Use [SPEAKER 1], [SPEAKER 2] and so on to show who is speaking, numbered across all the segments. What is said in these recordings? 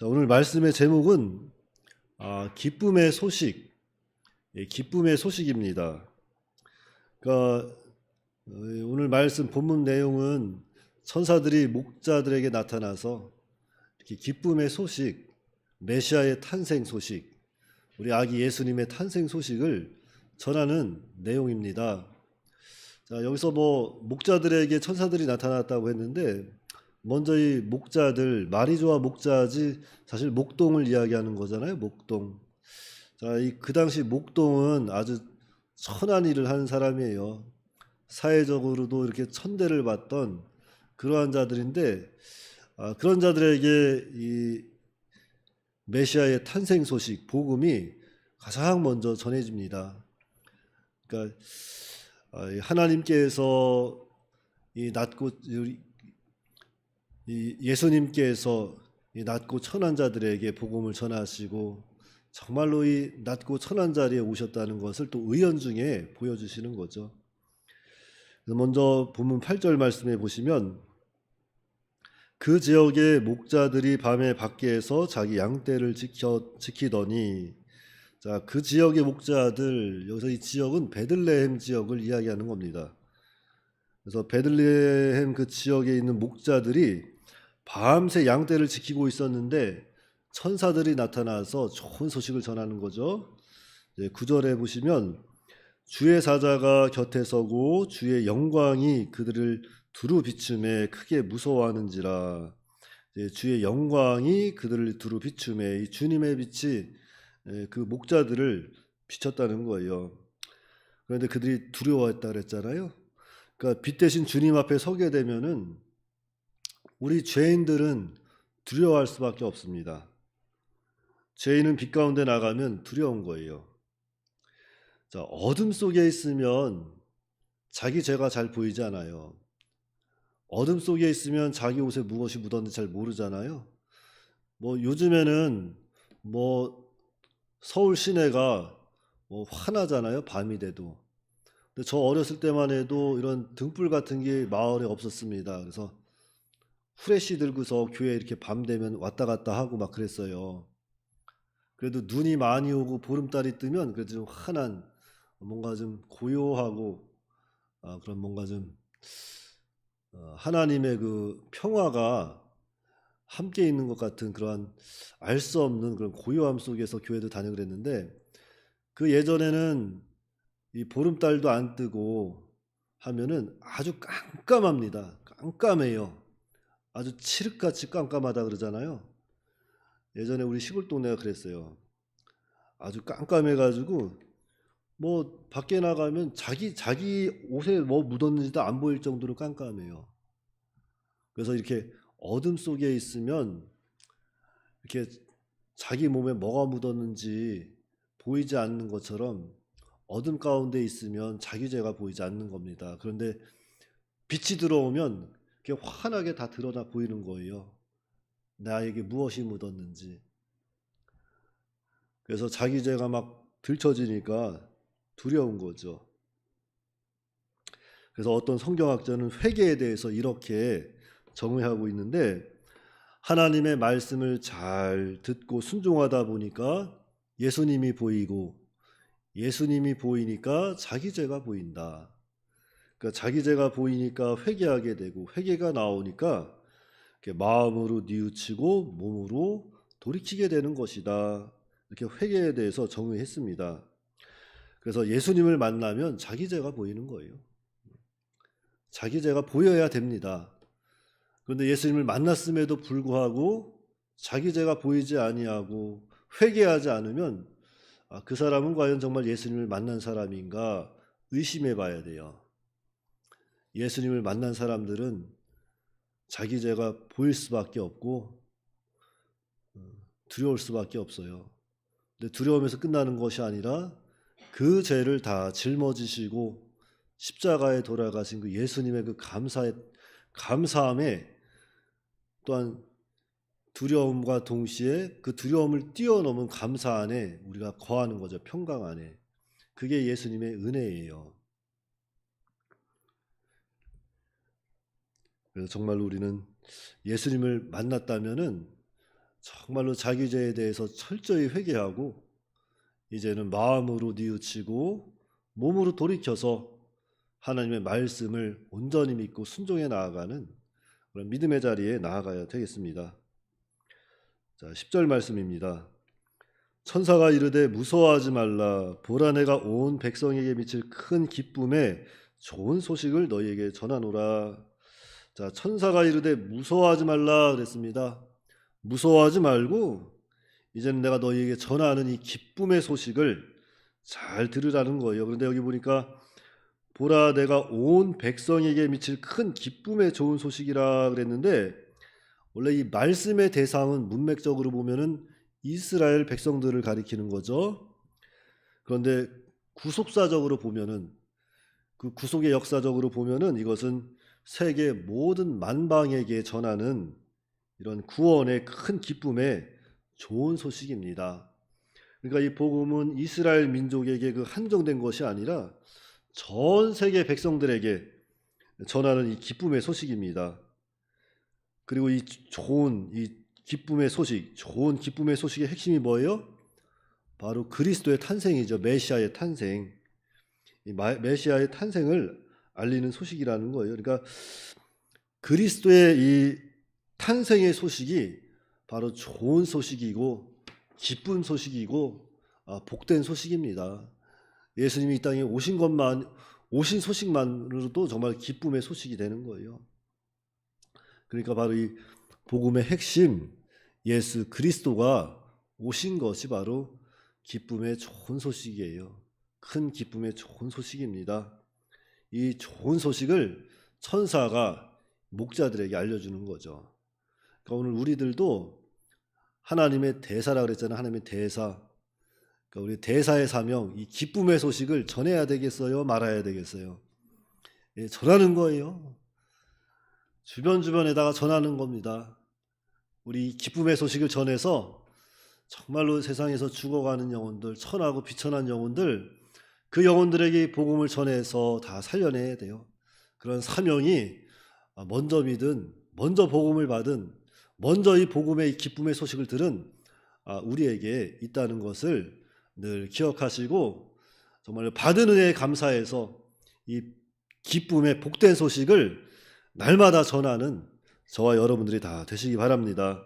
[SPEAKER 1] 자, 오늘 말씀의 제목은 아, 기쁨의 소식, 예, 기쁨의 소식입니다. 그러니까 어, 오늘 말씀 본문 내용은 천사들이 목자들에게 나타나서 이렇게 기쁨의 소식, 메시아의 탄생 소식, 우리 아기 예수님의 탄생 소식을 전하는 내용입니다. 자, 여기서 뭐 목자들에게 천사들이 나타났다고 했는데 먼저 이 목자들 마리조아 목자지 사실 목동을 이야기하는 거잖아요. 목동. 자, 이 그 당시 목동은 아주 천한 일을 하는 사람이에요. 사회적으로도 이렇게 천대를 받던 그러한 자들인데 아, 그런 자들에게 이 메시아의 탄생 소식 복음이 가장 먼저 전해집니다. 그러니까 아, 이 하나님께서 이 낮고 이 예수님께서 이 낮고 천한 자들에게 복음을 전하시고 정말로 이 낮고 천한 자리에 오셨다는 것을 또 의연 중에 보여주시는 거죠. 먼저 본문 8절 말씀해 보시면 그 지역의 목자들이 밤에 밖에서 자기 양떼를 지켜 지키더니 자, 그 지역의 목자들 여기서 이 지역은 베들레헴 지역을 이야기하는 겁니다. 그래서 베들레헴 그 지역에 있는 목자들이 밤새 양떼를 지키고 있었는데 천사들이 나타나서 좋은 소식을 전하는 거죠. 네, 구절에 보시면 주의 사자가 곁에 서고 주의 영광이 그들을 두루 비춤에 크게 무서워하는지라 네, 주의 영광이 그들을 두루 비춤에 이 주님의 빛이 네, 그 목자들을 비쳤다는 거예요. 그런데 그들이 두려워했다 그랬잖아요. 그러니까 빛 대신 주님 앞에 서게 되면은 우리 죄인들은 두려워할 수밖에 없습니다. 죄인은 빛 가운데 나가면 두려운 거예요. 자, 어둠 속에 있으면 자기 죄가 잘 보이지 않아요. 어둠 속에 있으면 자기 옷에 무엇이 묻었는지 잘 모르잖아요. 뭐 요즘에는 뭐 서울 시내가 뭐 환하잖아요. 밤이 돼도. 근데 저 어렸을 때만 해도 이런 등불 같은 게 마을에 없었습니다. 그래서 후레쉬 들고서 교회 이렇게 밤 되면 왔다 갔다 하고 막 그랬어요. 그래도 눈이 많이 오고 보름달이 뜨면 그래도 좀 환한 뭔가 좀 고요하고 아, 그런 뭔가 좀 어, 하나님의 그 평화가 함께 있는 것 같은 그러한 알 수 없는 그런 고요함 속에서 교회도 다니고 그랬는데 그 예전에는 이 보름달도 안 뜨고 하면은 아주 깜깜합니다. 깜깜해요. 아주 칠흑같이 깜깜하다 그러잖아요. 예전에 우리 시골 동네가 그랬어요. 아주 깜깜해가지고 뭐 밖에 나가면 자기 자기 옷에 뭐 묻었는지도 안 보일 정도로 깜깜해요. 그래서 이렇게 어둠 속에 있으면 이렇게 자기 몸에 뭐가 묻었는지 보이지 않는 것처럼 어둠 가운데 있으면 자기 죄가 보이지 않는 겁니다. 그런데 빛이 들어오면 이렇게 환하게 다 드러나 보이는 거예요. 나에게 무엇이 묻었는지. 그래서 자기 죄가 막 들춰지니까 두려운 거죠. 그래서 어떤 성경학자는 회개에 대해서 이렇게 정의하고 있는데 하나님의 말씀을 잘 듣고 순종하다 보니까 예수님이 보이고 예수님이 보이니까 자기 죄가 보인다. 그러니까 자기 죄가 보이니까 회개하게 되고 회개가 나오니까 마음으로 뉘우치고 몸으로 돌이키게 되는 것이다. 이렇게 회개에 대해서 정의했습니다. 그래서 예수님을 만나면 자기 죄가 보이는 거예요. 자기 죄가 보여야 됩니다. 그런데 예수님을 만났음에도 불구하고 자기 죄가 보이지 아니하고 회개하지 않으면 아, 그 사람은 과연 정말 예수님을 만난 사람인가 의심해 봐야 돼요. 예수님을 만난 사람들은 자기 죄가 보일 수밖에 없고 어, 두려울 수밖에 없어요. 근데 두려움에서 끝나는 것이 아니라 그 죄를 다 짊어지시고 십자가에 돌아가신 그 예수님의 그 감사의 감사함에 또한 두려움과 동시에 그 두려움을 뛰어넘은 감사 안에 우리가 거하는 거죠. 평강 안에. 그게 예수님의 은혜예요. 그래서 정말 우리는 예수님을 만났다면은 정말로 자기 죄에 대해서 철저히 회개하고 이제는 마음으로 뉘우치고 몸으로 돌이켜서 하나님의 말씀을 온전히 믿고 순종해 나아가는 그런 믿음의 자리에 나아가야 되겠습니다. 자, 10절 말씀입니다. 천사가 이르되 무서워하지 말라 보라 내가 온 백성에게 미칠 큰 기쁨에 좋은 소식을 너희에게 전하노라. 자, 천사가 이르되 무서워하지 말라 그랬습니다. 무서워하지 말고 이제는 내가 너희에게 전하는 이 기쁨의 소식을 잘 들으라는 거예요. 그런데 여기 보니까 보라 내가 온 백성에게 미칠 큰 기쁨의 좋은 소식이라 그랬는데 원래 이 말씀의 대상은 문맥적으로 보면은 이스라엘 백성들을 가리키는 거죠. 그런데 구속사적으로 보면은 그 구속의 역사적으로 보면은 이것은 세계 모든 만방에게 전하는 이런 구원의 큰 기쁨의 좋은 소식입니다. 그러니까 이 복음은 이스라엘 민족에게 그 한정된 것이 아니라 전 세계 백성들에게 전하는 이 기쁨의 소식입니다. 그리고 이 좋은 이 기쁨의 소식, 좋은 기쁨의 소식의 핵심이 뭐예요? 바로 그리스도의 탄생이죠. 메시아의 탄생. 메시아의 탄생을 알리는 소식이라는 거예요. 그러니까 그리스도의 이 탄생의 소식이 바로 좋은 소식이고 기쁜 소식이고 아, 복된 소식입니다. 예수님이 이 땅에 오신 것만 오신 소식만으로도 정말 기쁨의 소식이 되는 거예요. 그러니까 바로 이 복음의 핵심 예수 그리스도가 오신 것이 바로 기쁨의 좋은 소식이에요. 큰 기쁨의 좋은 소식입니다. 이 좋은 소식을 천사가 목자들에게 알려주는 거죠. 그러니까 오늘 우리들도 하나님의 대사라 그랬잖아요. 하나님의 대사. 그러니까 우리 대사의 사명, 이 기쁨의 소식을 전해야 되겠어요? 말아야 되겠어요? 예, 전하는 거예요. 주변 주변에다가 전하는 겁니다. 우리 이 기쁨의 소식을 전해서 정말로 세상에서 죽어가는 영혼들, 천하고 비천한 영혼들, 그 영혼들에게 이 복음을 전해서 다 살려내야 돼요. 그런 사명이 먼저 믿은, 먼저 복음을 받은, 먼저 이 복음의 이 기쁨의 소식을 들은 아, 우리에게 있다는 것을 늘 기억하시고 정말 받은 은혜에 감사해서 이 기쁨의 복된 소식을 날마다 전하는 저와 여러분들이 다 되시기 바랍니다.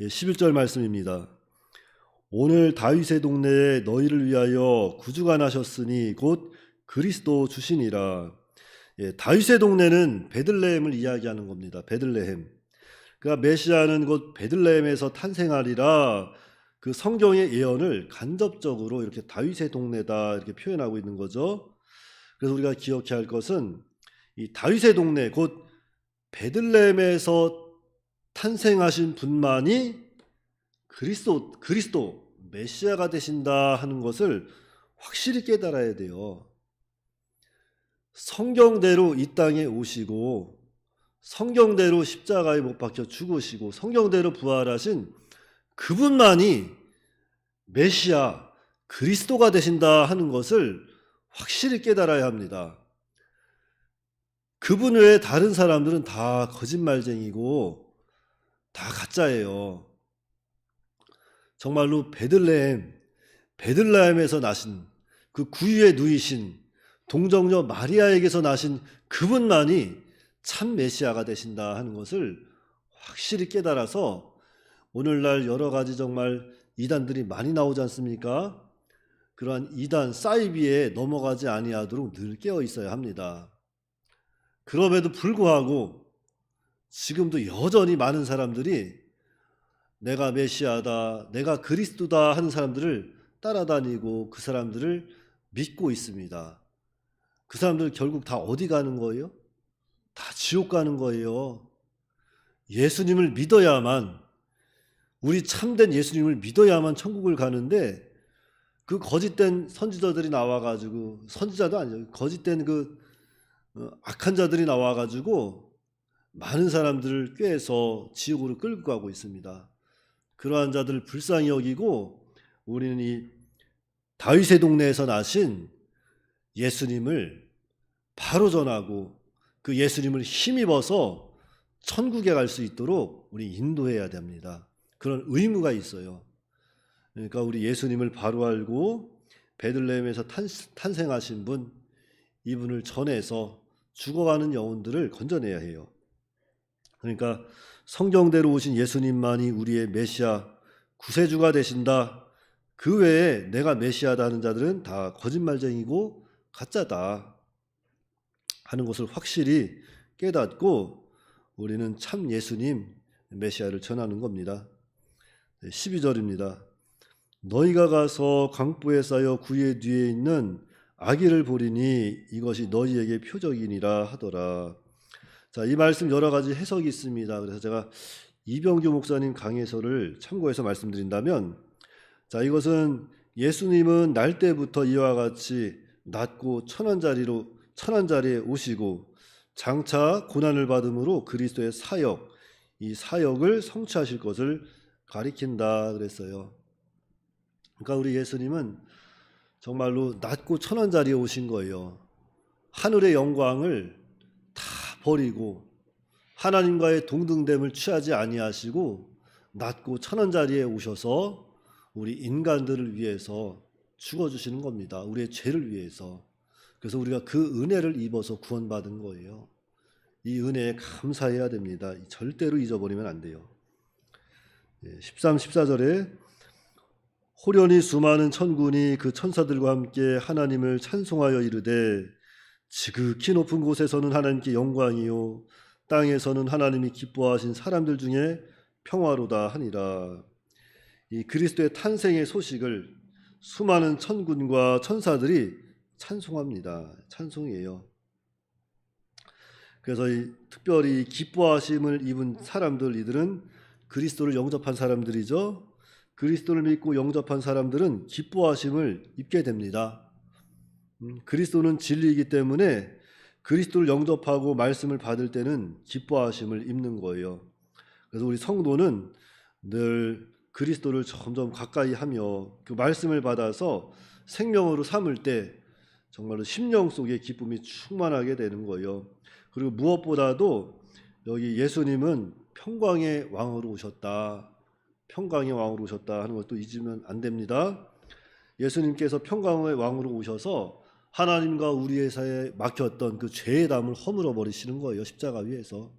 [SPEAKER 1] 예, 11절 말씀입니다. 오늘 다윗의 동네에 너희를 위하여 구주가 나셨으니 곧 그리스도 주시니라. 예, 다윗의 동네는 베들레헴을 이야기하는 겁니다. 베들레헴. 그러니까 메시아는 곧 베들레헴에서 탄생하리라. 그 성경의 예언을 간접적으로 이렇게 다윗의 동네다 이렇게 표현하고 있는 거죠. 그래서 우리가 기억해야 할 것은 이 다윗의 동네 곧 베들레헴에서 탄생하신 분만이 그리스도 그리스도 메시아가 되신다 하는 것을 확실히 깨달아야 돼요. 성경대로 이 땅에 오시고 성경대로 십자가에 못 박혀 죽으시고 성경대로 부활하신 그분만이 메시아 그리스도가 되신다 하는 것을 확실히 깨달아야 합니다. 그분 외에 다른 사람들은 다 거짓말쟁이고 다 가짜예요. 정말로 베들레헴, 베들레헴에서 나신 그 구유에 누이신 동정녀 마리아에게서 나신 그분만이 참 메시아가 되신다 하는 것을 확실히 깨달아서 오늘날 여러 가지 정말 이단들이 많이 나오지 않습니까? 그러한 이단 사이비에 넘어가지 아니하도록 늘 깨어 있어야 합니다. 그럼에도 불구하고 지금도 여전히 많은 사람들이 내가 메시아다, 내가 그리스도다 하는 사람들을 따라다니고 그 사람들을 믿고 있습니다. 그 사람들 결국 다 어디 가는 거예요? 다 지옥 가는 거예요. 예수님을 믿어야만 우리 참된 예수님을 믿어야만 천국을 가는데 그 거짓된 선지자들이 나와가지고 선지자도 아니죠. 거짓된 그 어, 악한 자들이 나와가지고 많은 사람들을 꾀해서 지옥으로 끌고 가고 있습니다. 그러한 자들을 불쌍히 여기고 우리는 이 다윗의 동네에서 나신 예수님을 바로 전하고 그 예수님을 힘입어서 천국에 갈 수 있도록 우리 인도해야 됩니다. 그런 의무가 있어요. 그러니까 우리 예수님을 바로 알고 베들레헴에서 탄, 탄생하신 분 이분을 전해서 죽어가는 영혼들을 건져내야 해요. 그러니까 성경대로 오신 예수님만이 우리의 메시아 구세주가 되신다. 그 외에 내가 메시아다 하는 자들은 다 거짓말쟁이고 가짜다 하는 것을 확실히 깨닫고 우리는 참 예수님 메시아를 전하는 겁니다. 12절입니다. 너희가 가서 강보에 쌓여 구의 뒤에 있는 아기를 보리니 이것이 너희에게 표적이니라 하더라. 자, 이 말씀 여러 가지 해석이 있습니다. 그래서 제가 이병규 목사님 강해서를 참고해서 말씀드린다면 자, 이것은 예수님은 날 때부터 이와 같이 낮고 천한 자리로 천한 자리에 오시고 장차 고난을 받음으로 그리스도의 사역 이 사역을 성취하실 것을 가리킨다 그랬어요. 그러니까 우리 예수님은 정말로 낮고 천한 자리에 오신 거예요. 하늘의 영광을 다 버리고 하나님과의 동등됨을 취하지 아니하시고 낮고 천한 자리에 오셔서 우리 인간들을 위해서 죽어 주시는 겁니다. 우리의 죄를 위해서. 그래서 우리가 그 은혜를 입어서 구원받은 거예요. 이 은혜에 감사해야 됩니다. 절대로 잊어버리면 안 돼요. 13, 14절에 호련히 수많은 천군이 그 천사들과 함께 하나님을 찬송하여 이르되 지극히 높은 곳에서는 하나님께 영광이요 땅에서는 하나님이 기뻐하신 사람들 중에 평화로다 하니라. 이 그리스도의 탄생의 소식을 수많은 천군과 천사들이 찬송합니다. 찬송이에요. 그래서 이 특별히 기뻐하심을 입은 사람들 이들은 그리스도를 영접한 사람들이죠. 그리스도를 믿고 영접한 사람들은 기뻐하심을 입게 됩니다. 음, 그리스도는 진리이기 때문에 그리스도를 영접하고 말씀을 받을 때는 기뻐하심을 입는 거예요. 그래서 우리 성도는 늘 그리스도를 점점 가까이 하며 그 말씀을 받아서 생명으로 삼을 때 정말로 심령 속에 기쁨이 충만하게 되는 거예요. 그리고 무엇보다도 여기 예수님은 평강의 왕으로 오셨다. 평강의 왕으로 오셨다 하는 것도 잊으면 안 됩니다. 예수님께서 평강의 왕으로 오셔서 하나님과 우리의 사이에 막혔던 그 죄의 담을 허물어 버리시는 거예요. 십자가 위에서.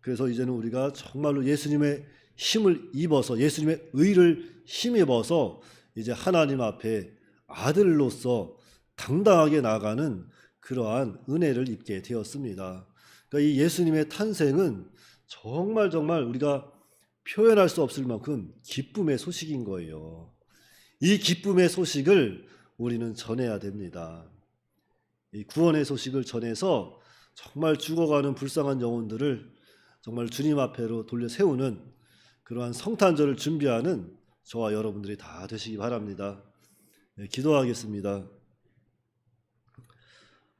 [SPEAKER 1] 그래서 이제는 우리가 정말로 예수님의 힘을 입어서 예수님의 의를 힘입어서 이제 하나님 앞에 아들로서 당당하게 나가는 그러한 은혜를 입게 되었습니다. 그러니까 이 예수님의 탄생은 정말 정말 우리가 표현할 수 없을 만큼 기쁨의 소식인 거예요. 이 기쁨의 소식을 우리는 전해야 됩니다. 이 구원의 소식을 전해서 정말 죽어가는 불쌍한 영혼들을 정말 주님 앞에로 돌려 세우는 그러한 성탄절을 준비하는 저와 여러분들이 다 되시기 바랍니다. 네, 기도하겠습니다.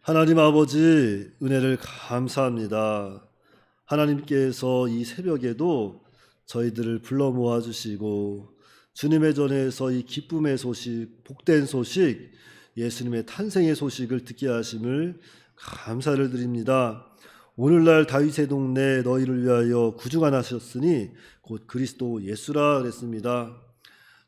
[SPEAKER 1] 하나님 아버지 은혜를 감사합니다. 하나님께서 이 새벽에도 저희들을 불러 모아 주시고 주님의 전에서 이 기쁨의 소식, 복된 소식, 예수님의 탄생의 소식을 듣게 하심을 감사를 드립니다. 오늘날 다윗의 동네 너희를 위하여 구주가 나셨으니 곧 그리스도 예수라 그랬습니다.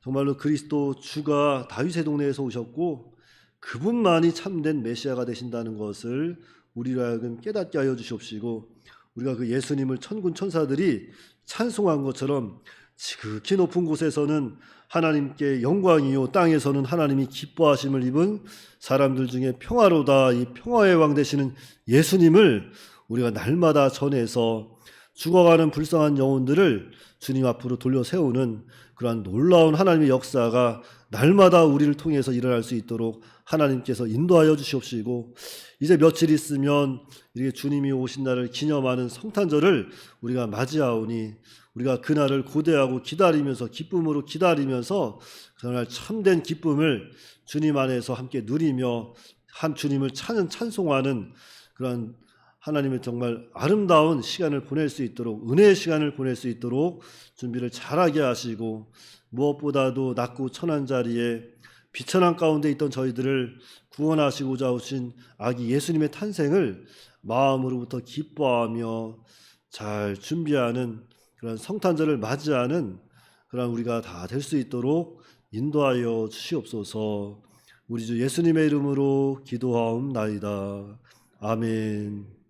[SPEAKER 1] 정말로 그리스도 주가 다윗의 동네에서 오셨고 그분만이 참된 메시아가 되신다는 것을 우리로 하여금 깨닫게 하여 주시옵시고 우리가 그 예수님을 천군 천사들이 찬송한 것처럼 지극히 높은 곳에서는 하나님께 영광이요 땅에서는 하나님이 기뻐하심을 입은 사람들 중에 평화로다 이 평화의 왕 되시는 예수님을 우리가 날마다 전해서 죽어가는 불쌍한 영혼들을 주님 앞으로 돌려 세우는 그러한 놀라운 하나님의 역사가 날마다 우리를 통해서 일어날 수 있도록 하나님께서 인도하여 주시옵시고 이제 며칠 있으면 이렇게 주님이 오신 날을 기념하는 성탄절을 우리가 맞이하오니 우리가 그날을 고대하고 기다리면서 기쁨으로 기다리면서 그날 참된 기쁨을 주님 안에서 함께 누리며 한 주님을 찬 찬송하는 그런 하나님의 정말 아름다운 시간을 보낼 수 있도록 은혜의 시간을 보낼 수 있도록 준비를 잘하게 하시고 무엇보다도 낮고 천한 자리에 비천한 가운데 있던 저희들을 구원하시고자 오신 아기 예수님의 탄생을 마음으로부터 기뻐하며 잘 준비하는 그런 성탄절을 맞이하는 그런 우리가 다 될 수 있도록 인도하여 주시옵소서. 우리 주 예수님의 이름으로 기도하옵나이다. 아멘.